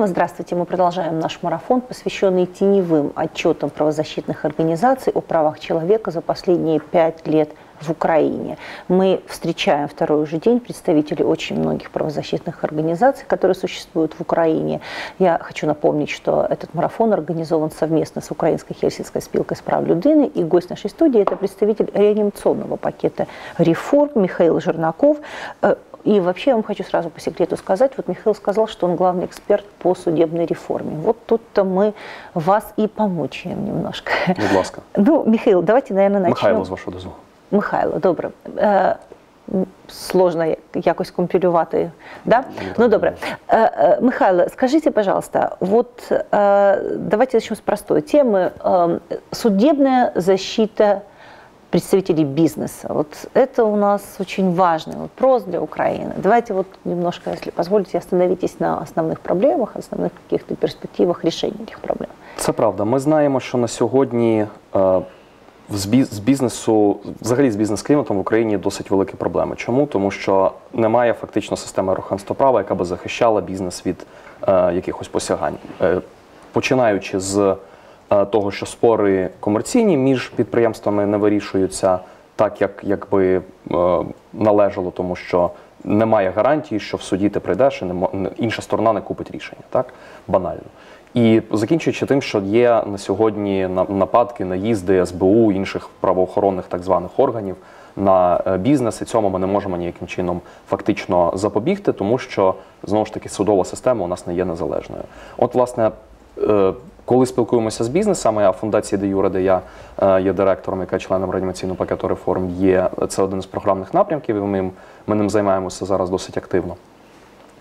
снова здравствуйте. Мы продолжаем наш марафон, посвященный теневым отчетам правозащитных организаций о правах человека за последние пять лет в Украине. Мы встречаем второй уже день представителей очень многих правозащитных организаций, которые существуют в Украине. Я хочу напомнить, что этот марафон организован совместно с Украинской Хельсинской спилкой с прав людини, и гость нашей студии – это представитель реанимационного пакета реформ Михаил Жернаков. Э, и вообще я вам хочу сразу по секрету сказать, вот Михаил сказал, что он главный эксперт по судебной реформе. Вот тут-то мы вас и помучаем немножко. Будь ласка. Ну, Михаил, давайте, наверное, начнем. Михайло, з вашого дозволу. Михайло, добре. Е, Сложно якось компілювати. Да? Ну добре. Е, е, Михайло, скажите, пожалуйста, вот э, давайте начнем с простой темы. Э, судебная защита представителей бизнеса. Вот это у нас очень важный вопрос для Украины. Давайте вот немножко, если позволите, остановитесь на основных проблемах, основных каких-то перспективах решения этих проблем. Це правда. Ми знаємо, що на сьогодні е, з біз- з бізнесу, взагалі з бізнес-кліматом в Україні досить великі проблеми. Чому? Тому що немає фактично системи верховенства права, яка би захищала бізнес від е, якихось посягань. Е, починаючи з е, того, що спори комерційні між підприємствами не вирішуються так, як якби е, належало, тому що немає гарантії, що в суді ти прийдеш і не мо- інша сторона не купить рішення. Так банально. І закінчуючи тим, що є на сьогодні на- нападки, наїзди СБУ інших правоохоронних так званих органів на е, бізнес, і цьому ми не можемо ніяким чином фактично запобігти, тому що знову ж таки судова система у нас не є незалежною. От, власне, е, коли спілкуємося з бізнесами, а фундації де Юре, де я е, є директором, яка членом реанімаційного пакету реформ, є це один із програмних напрямків, і ми, ми ним займаємося зараз досить активно.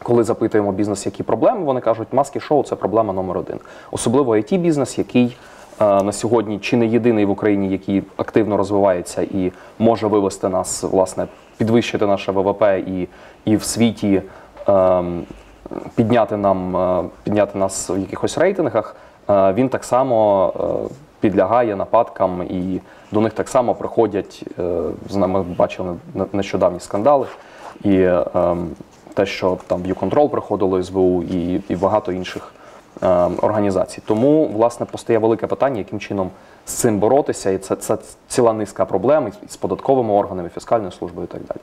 Коли запитуємо бізнес, які проблеми, вони кажуть, маски шоу це проблема номер один. Особливо it бізнес, який е, на сьогодні чи не єдиний в Україні, який активно розвивається і може вивести нас, власне, підвищити наше ВВП і, і в світі ем, підняти нам е, підняти нас в якихось рейтингах. Е, Він так само е, підлягає нападкам, і до них так само приходять. е, З нами бачили не- нещодавні скандали. І ем, те, що там View-Control приходило СБУ і, і багато інших е, організацій. Тому, власне, постає велике питання, яким чином з цим боротися, і це, це ціла низка проблем і з податковими органами, фіскальною службою і так далі.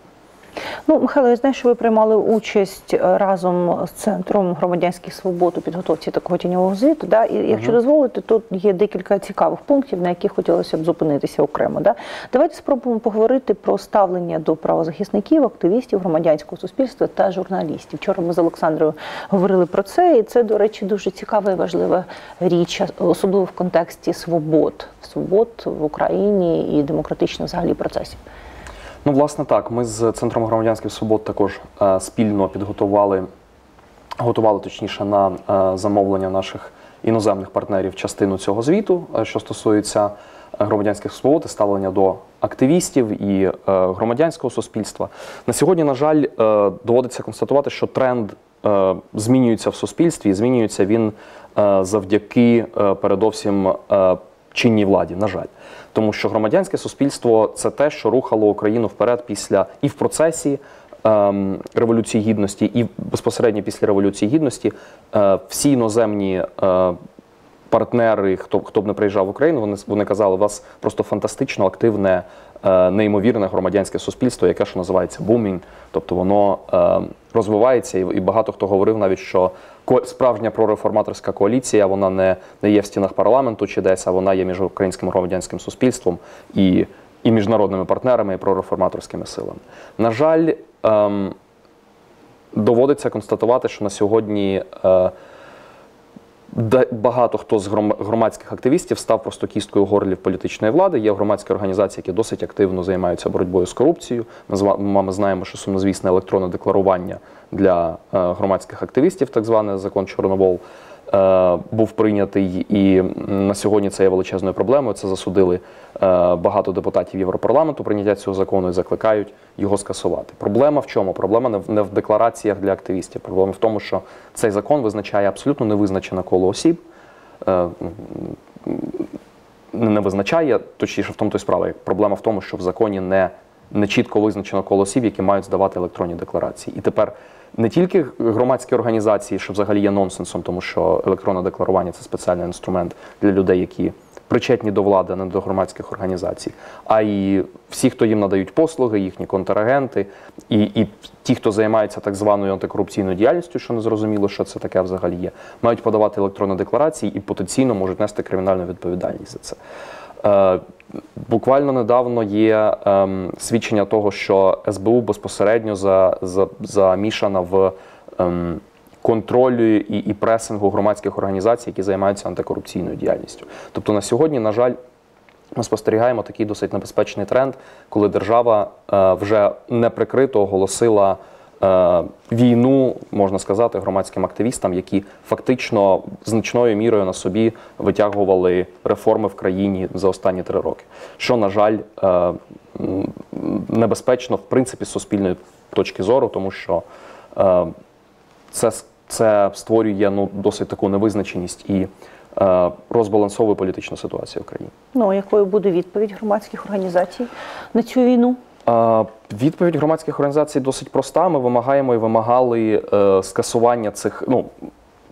Ну, Михайло, я знаю, що ви приймали участь е, разом з центром громадянських свобод у підготовці такого тіньового звіту. Да? І якщо дозволите, тут є декілька цікавих пунктів, на яких хотілося б зупинитися окремо. Да? Давайте спробуємо поговорити про ставлення до правозахисників, активістів, громадянського суспільства та журналістів. Вчора ми з Олександрою говорили про це, і це, до речі, дуже цікава і важлива річ, особливо в контексті свобод, свобод в Україні і демократичних взагалі процесів. Ну, власне, так. Ми з Центром громадянських свобод також е, спільно підготували, готували точніше на е, замовлення наших іноземних партнерів частину цього звіту, е, що стосується е, громадянських свобод і ставлення до активістів і е, громадянського суспільства. На сьогодні, на жаль, е, доводиться констатувати, що тренд змінюється в суспільстві, і змінюється він завдяки передовсім чинній владі, на жаль. Тому що громадянське суспільство це те, що рухало Україну вперед після і в процесі ем, Революції Гідності, і безпосередньо після Революції Гідності е, всі іноземні е, партнери, хто, хто б не приїжджав в Україну, вони, вони казали, у вас просто фантастично активне, е, неймовірне громадянське суспільство, яке що називається бумінг. Тобто воно е, розвивається, і, багато хто говорив навіть, що справжня прореформаторська коаліція вона не, не є в стінах парламенту чи десь, а вона є між українським громадянським суспільством і, і міжнародними партнерами і прореформаторськими силами. На жаль, ем, доводиться констатувати, що на сьогодні. Е, багато хто з гром- громадських активістів став просто кісткою в горлі політичної влади. Є громадські організації, які досить активно займаються боротьбою з корупцією. Ми з знаємо, що сумнозвісне електронне декларування для е, громадських активістів, так званий закон Чорновол, е, був прийнятий, і на сьогодні це є величезною проблемою. Це засудили е, багато депутатів Європарламенту прийняття цього закону і закликають його скасувати. Проблема в чому? Проблема не в, не в деклараціях для активістів. Проблема в тому, що цей закон визначає абсолютно невизначене коло осіб. Е, не визначає, точніше в тому то справа. Проблема в тому, що в законі не не чітко визначено коло осіб, які мають здавати електронні декларації. І тепер не тільки громадські організації, що взагалі є нонсенсом, тому що електронне декларування це спеціальний інструмент для людей, які причетні до влади, не до громадських організацій, а й всі, хто їм надають послуги, їхні контрагенти, і, і ті, хто займається так званою антикорупційною діяльністю, що не зрозуміло, що це таке взагалі є, мають подавати електронні декларації і потенційно можуть нести кримінальну відповідальність за це. Е, Буквально недавно є ем, свідчення того, що СБУ безпосередньо за, за, замішана в ем, контролю і, і пресингу громадських організацій, які займаються антикорупційною діяльністю. Тобто на сьогодні, на жаль, ми спостерігаємо такий досить небезпечний тренд, коли держава е, вже неприкрито оголосила е, війну, можна сказати, громадським активістам, які фактично значною мірою на собі витягували реформи в країні за останні три роки. Що, на жаль, е, небезпечно в принципі з суспільної точки зору, тому що е, це, це створює ну, досить таку невизначеність і е, розбалансовує політичну ситуацію в країні. Ну, а якою буде відповідь громадських організацій на цю війну? Е, Відповідь громадських організацій досить проста. Ми вимагаємо і вимагали е, скасування цих. Ну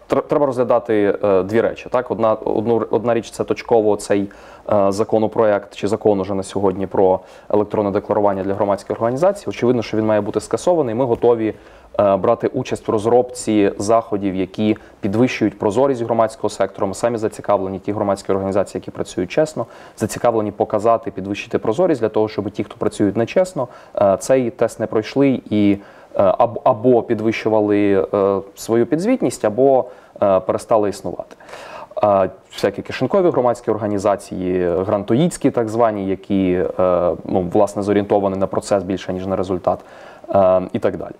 тр- треба розглядати е, дві речі. Так, одна одну одна річ це точково цей е, законопроект чи закон уже на сьогодні про електронне декларування для громадських організацій. Очевидно, що він має бути скасований. Ми готові брати участь в розробці заходів, які підвищують прозорість громадського сектору. Ми самі зацікавлені, ті громадські організації, які працюють чесно, зацікавлені показати, підвищити прозорість для того, щоб ті, хто працюють нечесно, е, цей тест не пройшли і е, або, підвищували е, свою підзвітність, або е, перестали існувати. Е, Всякі кишенькові громадські організації, грантоїдські, так звані, які е, ну, власне зорієнтовані на процес більше ніж на результат, е, і так далі.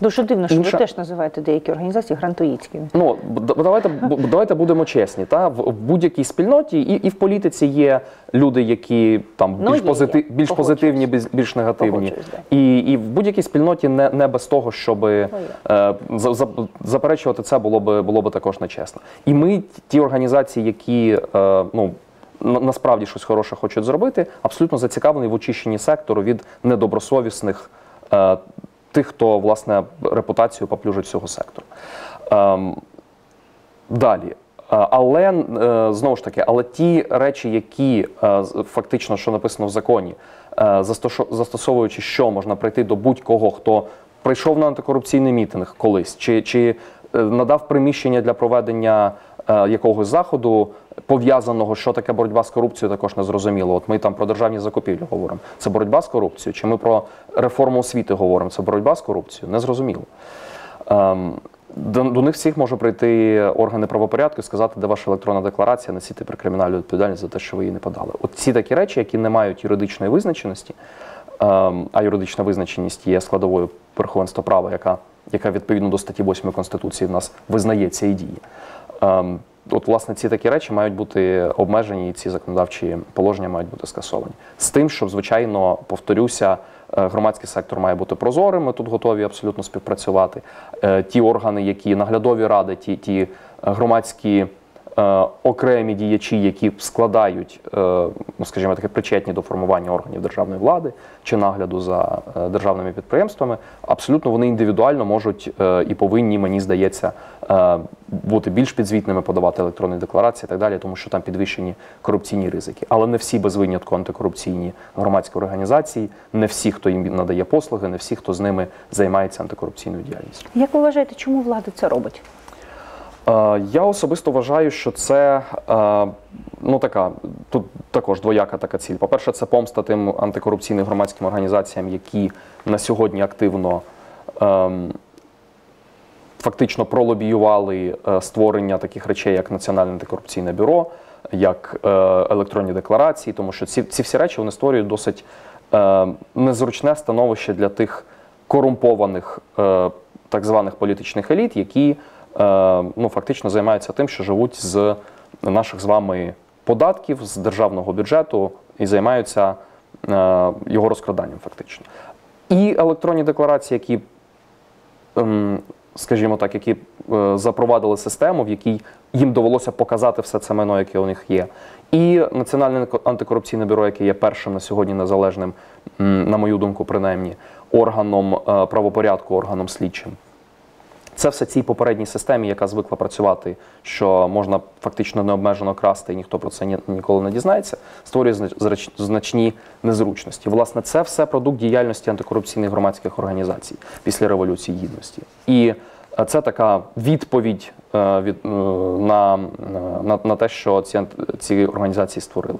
Дуже дивно, що Інша- ви теж називаєте деякі організації грантоїдськими. Ну давайте давайте будемо чесні. Та в в будь-якій спільноті і, і в політиці є люди, які там Ну, більш є, позити, є. більш Погоджуюсь. позитивні, більш, негативні. Да. І, і в будь-якій спільноті не, не без того, щоб е, за, за, заперечувати це було би було би також нечесно. І ми, ті організації, які е, ну. на- Насправді щось хороше хочуть зробити, абсолютно зацікавлені в очищенні сектору від недобросовісних е, тих, хто власне репутацію поплюжить цього сектору. Ем, Далі. Е, Але е, знову ж таки, але ті речі, які е, фактично, що написано в законі, застосовуючи, що можна прийти до будь-кого, хто прийшов на антикорупційний мітинг колись, чи, чи надав приміщення для проведення якогось заходу, пов'язаного, що таке боротьба з корупцією, також не зрозуміло. От ми там про державні закупівлі говоримо. Це боротьба з корупцією, чи ми про реформу освіти говоримо? Це боротьба з корупцією? Незрозуміло. Ем, до, до них всіх може прийти органи правопорядку і сказати, де ваша електронна декларація, несіть при кримінальну відповідальність за те, що ви її не подали. От ці такі речі, які не мають юридичної визначеності, ем, а юридична визначеність є складовою верховенства права, яка, яка відповідно до статті 8 Конституції в нас визнається і діє. Ем, От, власне, ці такі речі мають бути обмежені, і ці законодавчі положення мають бути скасовані. З тим, щоб, звичайно, повторюся, е, громадський сектор має бути прозорим. Ми тут готові абсолютно співпрацювати. Е, Ті органи, які наглядові ради, ті, ті е, громадські окремі діячі, які складають, е, ну скажімо таке, причетні до формування органів державної влади чи нагляду за е, державними підприємствами, абсолютно вони індивідуально можуть е, і повинні, мені здається, е, бути більш підзвітними, подавати електронні декларації і так далі, тому що там підвищені корупційні ризики. Але не всі без винятку антикорупційні громадські організації, не всі, хто їм надає послуги, не всі, хто з ними займається антикорупційною діяльністю. Як ви вважаєте, чому влада це робить? Е, Я особисто вважаю, що це е, ну така тут також двояка така ціль. По-перше, це помста тим антикорупційним громадським організаціям, які на сьогодні активно ем, фактично пролобіювали е, створення таких речей, як Національне антикорупційне бюро, як електронні декларації, тому що ці, ці всі речі вони створюють досить незручне становище для тих корумпованих так званих політичних еліт, які ну, фактично займаються тим, що живуть з наших з вами податків, з державного бюджету і займаються е, його розкраданням, фактично. І електронні декларації, які ем, скажімо так, які е, запровадили систему, в якій їм довелося показати все це майно, яке у них є. І Національне антикорупційне бюро, яке є першим на сьогодні незалежним на мою думку, принаймні, органом е, правопорядку, органом слідчим. Це все цій попередній системі, яка звикла працювати, що можна фактично необмежено красти, і ніхто про це ні, ніколи не дізнається, створює знач- значні незручності. Власне, це все продукт діяльності антикорупційних громадських організацій після революції гідності. І е, це така відповідь е, від, е, на, на, на те, що ці, ці організації створили.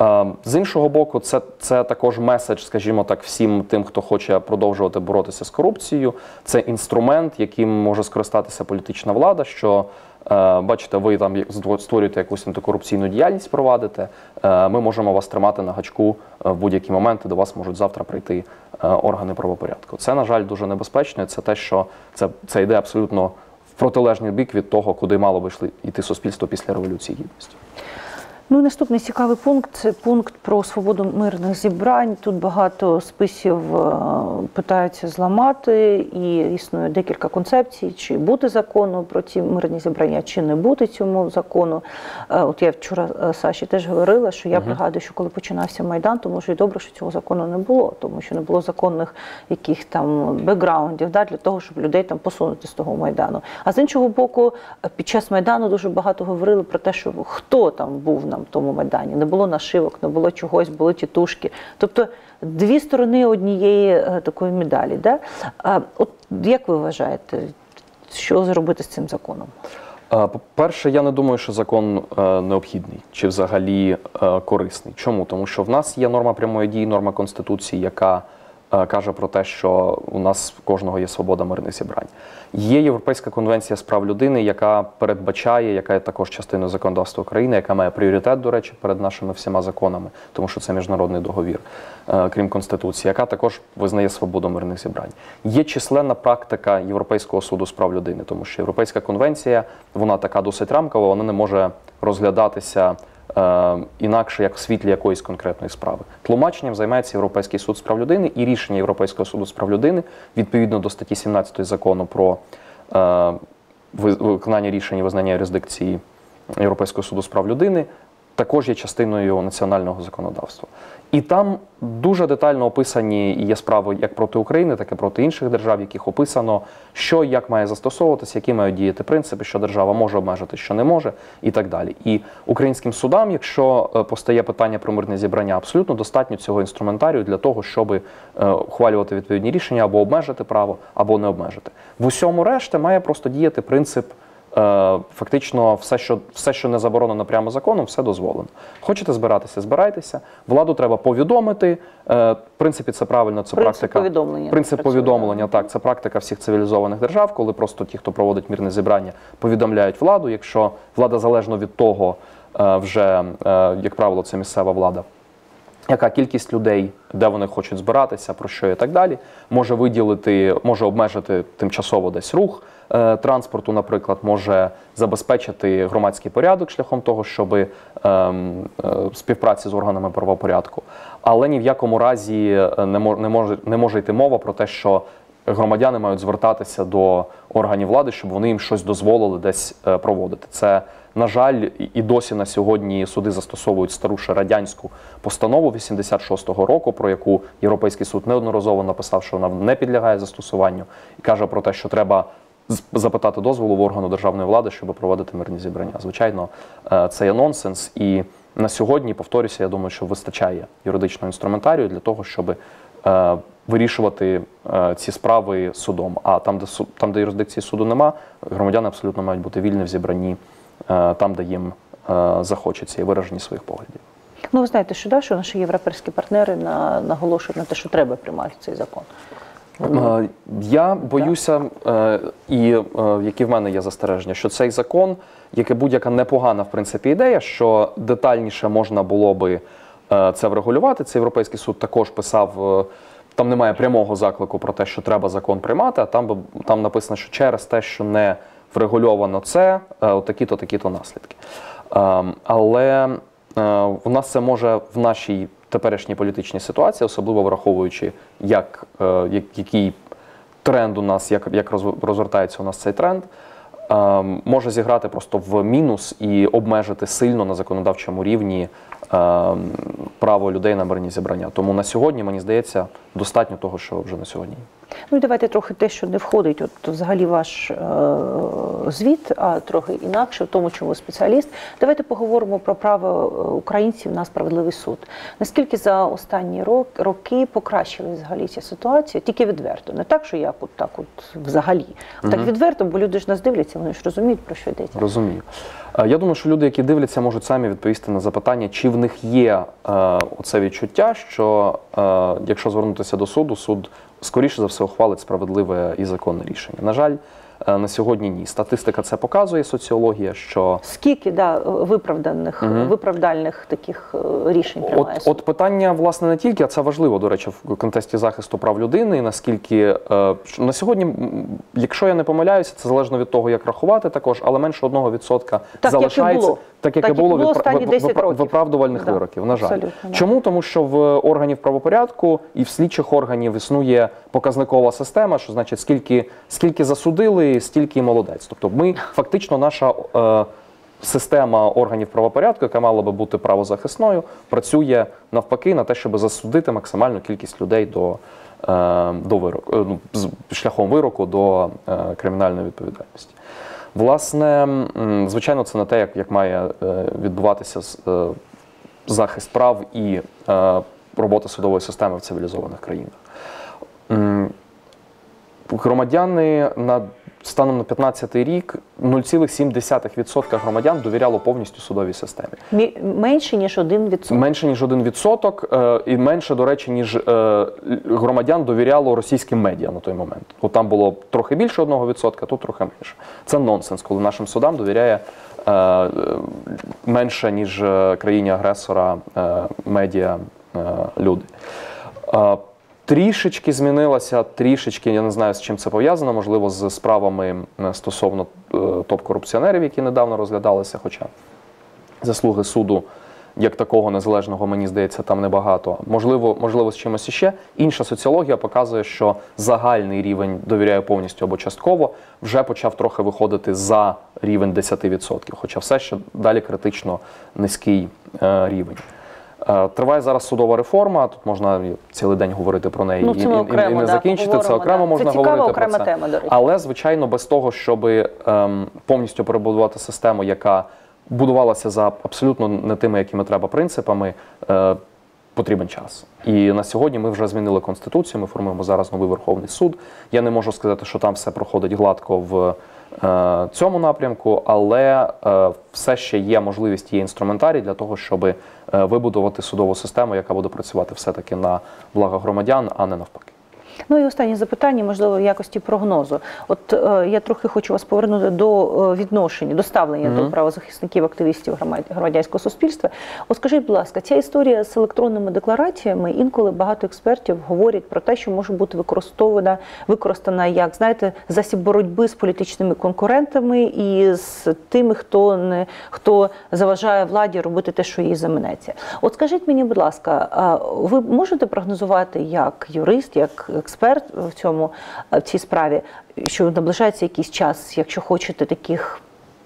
Е, З іншого боку, це, це також меседж, скажімо так, всім тим, хто хоче продовжувати боротися з корупцією. Це інструмент, яким може скористатися політична влада. Що е, бачите, ви там створюєте якусь антикорупційну діяльність, провадите. е, Ми можемо вас тримати на гачку е, в будь-які моменти. До вас можуть завтра прийти органи правопорядку. Це, на жаль, дуже небезпечно. Це те, що це, це йде абсолютно в протилежний бік від того, куди мало би йшли йти суспільство після революції гідності. Ну, і наступний цікавий пункт це пункт про свободу мирних зібрань. Тут багато списів е, питаються зламати, і існує декілька концепцій: чи бути закону про ці мирні зібрання, чи не бути цьому закону. Е, От я вчора е, Саші теж говорила, що я пригадую, що коли починався майдан, то може і добре, що цього закону не було, тому що не було законних яких там бекграундів да, для того, щоб людей там посунути з того майдану. А з іншого боку, під час майдану дуже багато говорили про те, що хто там був на тому майдані. Не було нашивок, не було чогось, були тітушки. Тобто дві сторони однієї е, такої медалі. Да? А, от як ви вважаєте, що зробити з цим законом? По-перше, я не думаю, що закон е, необхідний чи взагалі е, корисний. Чому? Тому що в нас є норма прямої дії, норма Конституції, яка каже про те, що у нас в кожного є свобода мирних зібрань. Є Європейська конвенція з прав людини, яка передбачає, яка є також частиною законодавства України, яка має пріоритет, до речі, перед нашими всіма законами, тому що це міжнародний договір, е, крім Конституції, яка також визнає свободу мирних зібрань. Є численна практика Європейського суду з прав людини, тому що Європейська конвенція, вона така досить рамкова, вона не може розглядатися е, інакше, як в світлі якоїсь конкретної справи. Тлумаченням займається Європейський суд з прав людини і рішення Європейського суду з прав людини відповідно до статті 17 закону про е, виконання рішень визнання юрисдикції Європейського суду з прав людини. Також є частиною національного законодавства. І там дуже детально описані є справи як проти України, так і проти інших держав, яких описано, що як має застосовуватися, які мають діяти принципи, що держава може обмежити, що не може, і так далі. І українським судам, якщо е, постає питання про мирне зібрання, абсолютно достатньо цього інструментарію для того, щоб е, ухвалювати відповідні рішення або обмежити право, або не обмежити. В усьому решті має просто діяти принцип. Е, Фактично, все, що все, що не заборонено прямо законом, все дозволено. Хочете збиратися, збирайтеся. Владу треба повідомити. Е, В принципі, це правильно. Це Принцип практика повідомлення Принцип працює, повідомлення. Так, це практика всіх цивілізованих держав, коли просто ті, хто проводить мірне зібрання, повідомляють владу. Якщо влада залежно від того, е, вже як правило, це місцева влада яка кількість людей, де вони хочуть збиратися, про що і так далі, може виділити, може обмежити тимчасово десь рух транспорту, наприклад, може забезпечити громадський порядок шляхом того, щоб е, е, співпраці з органами правопорядку. Але ні в якому разі е, не може, йти мова про те, що громадяни мають звертатися до органів влади, щоб вони їм щось дозволили десь е, проводити. Це на жаль, і- досі на сьогодні суди застосовують стару ще радянську постанову 86-го року, про яку Європейський суд неодноразово написав, що вона не підлягає застосуванню, і каже про те, що треба запитати дозволу в органу державної влади, щоб проводити мирні зібрання. Звичайно, е, це є нонсенс. І на сьогодні, повторюся, я думаю, що вистачає юридичного інструментарію для того, щоб е, вирішувати е, ці справи судом. А там, де там, де юрисдикції суду нема, громадяни абсолютно мають бути вільні в зібранні там, де їм захочеться, і виражені своїх поглядів. Ну, ви знаєте, що, да, що наші європейські партнери на, наголошують на те, що треба приймати цей закон. Е, Я боюся, е, і е, які в мене є застереження, що цей закон, як і будь-яка непогана в принципі ідея, що детальніше можна було би це врегулювати. Це європейський суд також писав. Там немає прямого заклику про те, що треба закон приймати, а там там написано, що через те, що не врегульовано це, такі-то, такі-то наслідки. Ем, Але у нас це може в нашій теперішній політичній ситуації, особливо враховуючи, як, е, який тренд у нас, як, як розв- розвертається у нас цей тренд, ем, може зіграти просто в мінус і обмежити сильно на законодавчому рівні е, право людей на мирні зібрання. Тому на сьогодні мені здається достатньо того, що вже на сьогодні. Ну і давайте трохи те, що не входить, от взагалі ваш е, звіт, а трохи інакше, в тому, чому спеціаліст. Давайте поговоримо про право е, українців на справедливий суд. Наскільки за останні рок, роки покращили взагалі ця ситуація? Тільки відверто, не так, що як от так, от взагалі, а так відверто, бо люди ж нас дивляться, вони ж розуміють про що йдеться. Розумію. Е, Я думаю, що люди, які дивляться, можуть самі відповісти на запитання, чи в них є е, оце відчуття, що е, якщо звернутися до суду, суд скоріше за все ухвалить справедливе і законне рішення. На жаль, на сьогодні ні. Статистика це показує, соціологія, що Скільки да, виправданих, угу. виправдальних таких е, рішень приймає От, от питання, власне, не тільки, а це важливо, до речі, в контексті захисту прав людини. Наскільки е, на сьогодні, якщо я не помиляюся, це залежно від того, як рахувати також, але менше 1% як і залишається. Так, як Так, і було було від останні 10 років. виправдувальних Да. вироків. На жаль, Абсолютно, чому тому, що в органів правопорядку і в слідчих органів існує показникова система, що значить, скільки скільки засудили, стільки і молодець. Тобто, ми фактично наша. Е, Система органів правопорядку, яка мала би бути правозахисною, працює навпаки на те, щоб засудити максимальну кількість людей до, е, до вироку, е, ну, шляхом вироку до е, кримінальної відповідальності. Власне, звичайно, це не те, як, як має е, відбуватися е, захист прав і е, робота судової системи в цивілізованих країнах. Громадяни на станом на 15 рік 0,7% громадян довіряло повністю судовій системі. Мі- Менше ніж один відсоток. Менше ніж 1% е, і менше, до речі, ніж е, громадян довіряло російським медіа на той момент. От там було трохи більше 1%, тут трохи менше. Це нонсенс, коли нашим судам довіряє е, менше, ніж країні-агресора е, медіа люди. Трішечки змінилася, трішечки, я не знаю, з чим це пов'язано, можливо, з справами стосовно е, топ-корупціонерів, які недавно розглядалися, хоча заслуги суду як такого незалежного, мені здається, там небагато. Можливо, можливо, з чимось іще. Інша соціологія показує, що загальний рівень довіряю повністю або частково вже почав трохи виходити за рівень 10%, хоча все ще далі критично низький е, рівень. Е, Триває зараз судова реформа. Тут можна цілий день говорити про неї Ну, і, ми і- не да, закінчити. Це окремо да. можна Це говорити окрема про це. тема, до речі. Але звичайно, без того, щоб ем, повністю перебудувати систему, яка будувалася за абсолютно не тими, якими треба принципами. Е, Потрібен час. І на сьогодні ми вже змінили конституцію. Ми формуємо зараз новий Верховний суд. Я не можу сказати, що там все проходить гладко в цьому напрямку, але е, все ще є можливість є інструментарій для того, щоб е, вибудувати судову систему, яка буде працювати все-таки на благо громадян, а не навпаки. Ну і останнє запитання, можливо, в якості прогнозу. От е, я трохи хочу вас повернути до е, відношення, до ставлення до правозахисників, активістів громад- громадянського суспільства. От скажіть, будь ласка, ця історія з електронними деклараціями інколи багато експертів говорять про те, що може бути використована використана як знаєте засіб боротьби з політичними конкурентами і з тими, хто не хто заважає владі робити те, що їй заманеться. От скажіть мені, будь ласка, ви можете прогнозувати як юрист, як експерт в цьому в цій справі, що наближається якийсь час, якщо хочете таких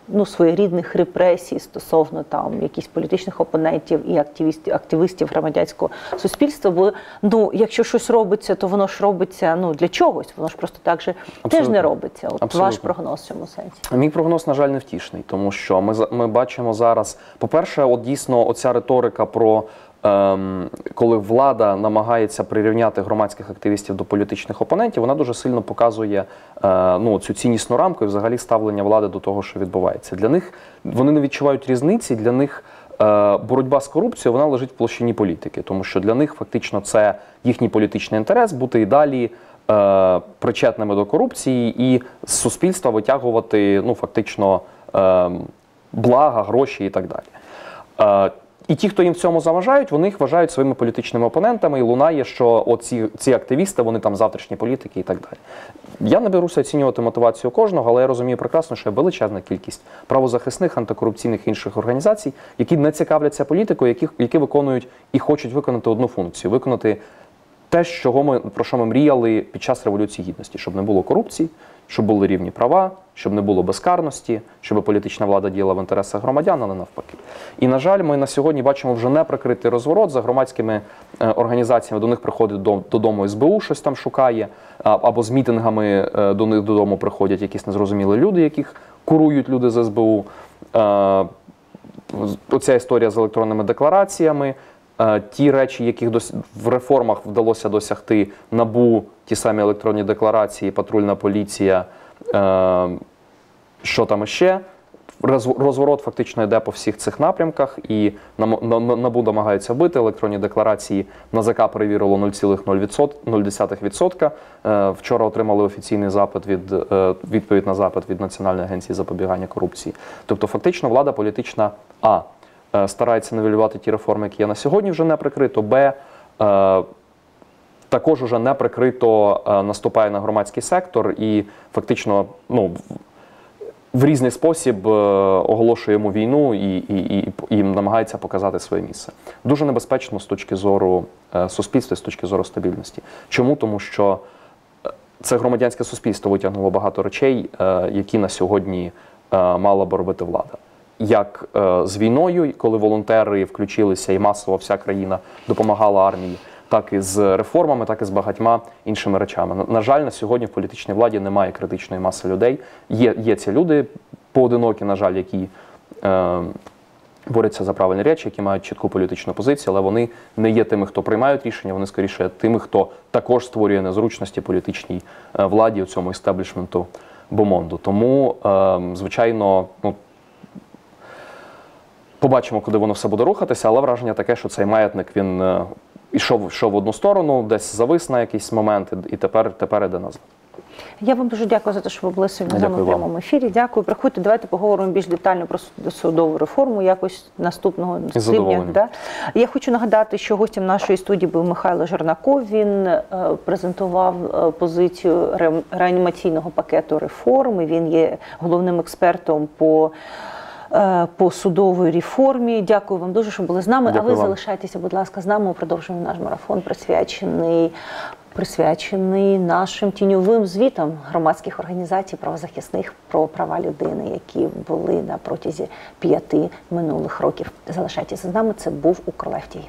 ну, своєрідних репресій стосовно там якихось політичних опонентів і активістів, активістів громадянського суспільства. Бо ну, якщо щось робиться, то воно ж робиться ну для чогось. Воно ж просто так же теж не робиться. От ваш прогноз в цьому сенсі. Мій прогноз, на жаль, не втішний, тому що ми, ми бачимо зараз, по-перше, от дійсно оця риторика про. Ем, коли влада намагається прирівняти громадських активістів до політичних опонентів, вона дуже сильно показує е, ну, цю ціннісну рамку і взагалі ставлення влади до того, що відбувається. Для них вони не відчувають різниці. Для них е, боротьба з корупцією вона лежить в площині політики, тому що для них фактично це їхній політичний інтерес бути і далі е, причетними до корупції і з суспільства витягувати ну фактично е, блага, гроші і так далі. І ті, хто їм в цьому заважають, вони їх вважають своїми політичними опонентами, і лунає, що оці ці активісти, вони там завтрашні політики і так далі. Я не беруся оцінювати мотивацію кожного, але я розумію прекрасно, що є величезна кількість правозахисних, антикорупційних інших організацій, які не цікавляться політикою, які, які виконують і хочуть виконати одну функцію виконати те, чого ми про що ми мріяли під час революції гідності, щоб не було корупції, щоб були рівні права, щоб не було безкарності, щоб політична влада діяла в інтересах громадян, але навпаки. І на жаль, ми на сьогодні бачимо вже неприкритий розворот за громадськими е, організаціями. До них приходить до- додому СБУ, щось там шукає, або з мітингами е, до них додому приходять якісь незрозумілі люди, яких курують люди з СБУ. Е, оця історія з електронними деклараціями, ті речі, яких в реформах вдалося досягти набу, ті самі електронні декларації, патрульна поліція, е, що там. Роз- Розворот фактично йде по всіх цих напрямках, і на- на- НАБУ намагається вбити електронні декларації. НАЗК перевірило 0,0%. Е, Вчора отримали офіційний запит від е, відповідь на запит від Національної агенції запобігання корупції. Тобто, фактично, влада політична а е, старається нивелювати ті реформи, які є на сьогодні, вже не прикрито. Б е, також уже не прикрито е, наступає на громадський сектор і фактично ну, в- різний спосіб е, оголошує йому війну і, і, і, і намагається показати своє місце. Дуже небезпечно з точки зору е, суспільства, з точки зору стабільності. Чому? Тому що е, це громадянське суспільство витягнуло багато речей, е, які на сьогодні е, мала би робити влада. Як е, з війною, коли волонтери включилися і масово вся країна допомагала армії, так і з реформами, так і з багатьма іншими речами. На, жаль, на сьогодні в політичній владі немає критичної маси людей. Є, є ці люди поодинокі, на жаль, які е, борються за правильні речі, які мають чітку політичну позицію, але вони не є тими, хто приймають рішення, вони скоріше тими, хто також створює незручності політичній е, владі у цьому істеблішменту бомонду. Тому, е, звичайно, ну. Побачимо, куди воно все буде рухатися, але враження таке, що цей маятник він е, ішов, йшов в одну сторону, десь завис на якийсь момент, і тепер, тепер іде назад. Я вам дуже дякую за те, що ви були сьогодні з нами в прямому ефірі. Дякую. Приходьте, давайте поговоримо більш детально про суд- судову реформу якось наступного тижня. Да? Я хочу нагадати, що гостем нашої студії був Михайло Жернаков. Він е, презентував е, позицію ре- реанімаційного пакету реформи. Він є головним експертом по. Е, По судовій реформі. Дякую вам дуже, що були з нами. а ви вам. залишайтеся, будь ласка, з нами. Ми продовжуємо наш марафон, присвячений присвячений нашим тіньовим звітам громадських організацій правозахисних про права людини, які були на протязі п'яти минулих років. Залишайтеся з нами. Це був Укрлефтій.